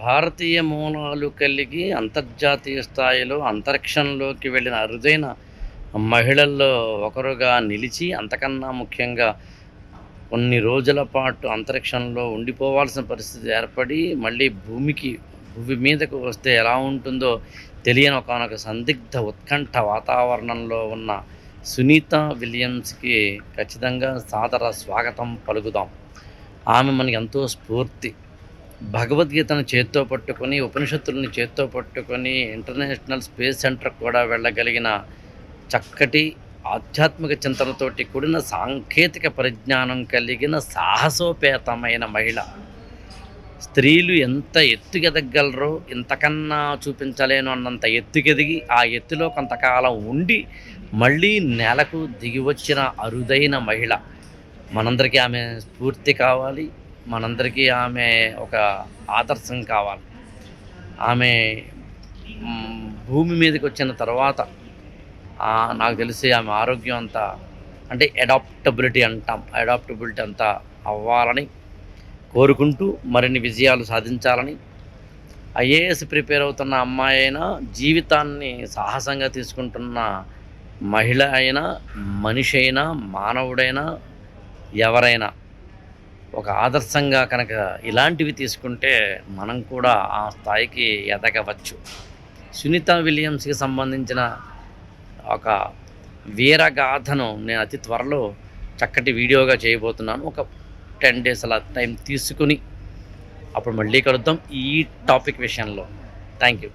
భారతీయ మూలాలు కలిగి అంతర్జాతీయ స్థాయిలో అంతరిక్షంలోకి వెళ్ళిన అరుదైన మహిళల్లో ఒకరుగా నిలిచి అంతకన్నా ముఖ్యంగా కొన్ని రోజుల పాటు అంతరిక్షంలో ఉండిపోవాల్సిన పరిస్థితి ఏర్పడి మళ్ళీ భూమికి భూమి మీదకు వస్తే ఎలా ఉంటుందో తెలియని ఒకనొక సందిగ్ధ ఉత్కంఠ వాతావరణంలో ఉన్న సునీత విలియమ్స్కి ఖచ్చితంగా సాదర స్వాగతం పలుకుదాం. ఆమె మనకి ఎంతో స్ఫూర్తి. భగవద్గీతను చేత్తో పట్టుకొని ఉపనిషత్తుల్ని చేత్తో పట్టుకొని ఇంటర్నేషనల్ స్పేస్ సెంటర్ కూడా వెళ్ళగలిగిన చక్కటి ఆధ్యాత్మిక చింతనతోటి కూడిన సాంకేతిక పరిజ్ఞానం కలిగిన సాహసోపేతమైన మహిళ. స్త్రీలు ఎంత ఎత్తుకెదగలరో ఇంతకన్నా చూపించలేను అన్నంత ఎత్తుకెదిగి ఆ ఎత్తులో కొంతకాలం ఉండి మళ్ళీ నెలకు దిగివచ్చిన అరుదైన మహిళ. మనందరికీ ఆమె స్ఫూర్తి కావాలి. మనందరికీ ఆమె ఒక ఆదర్శం కావాలి. ఆమె భూమి మీదకి వచ్చిన తర్వాత నాకు తెలిసి ఆమె ఆరోగ్యం అంతా అంటే అడాప్టబిలిటీ అంటాం. అడాప్టబిలిటీ అంతా అవ్వాలని కోరుకుంటూ మరిన్ని విజయాలు సాధించాలని ఐఏఎస్ ప్రిపేర్ అవుతున్న అమ్మాయి అయినా జీవితాన్ని సాహసంగా తీసుకుంటున్న మహిళ అయినా మనిషి అయినా మానవుడైనా ఎవరైనా ఒక ఆదర్శంగా కనుక ఇలాంటివి తీసుకుంటే మనం కూడా ఆ స్థాయికి ఎదగవచ్చు. సునీత విలియమ్స్కి సంబంధించిన ఒక వీరగాథను నేను అతి త్వరలో చక్కటి వీడియోగా చేయబోతున్నాను. ఒక టెన్ డేస్ అలా టైం తీసుకుని అప్పుడు మళ్ళీ కలుద్దాం ఈ టాపిక్ విషయంలో. Thank you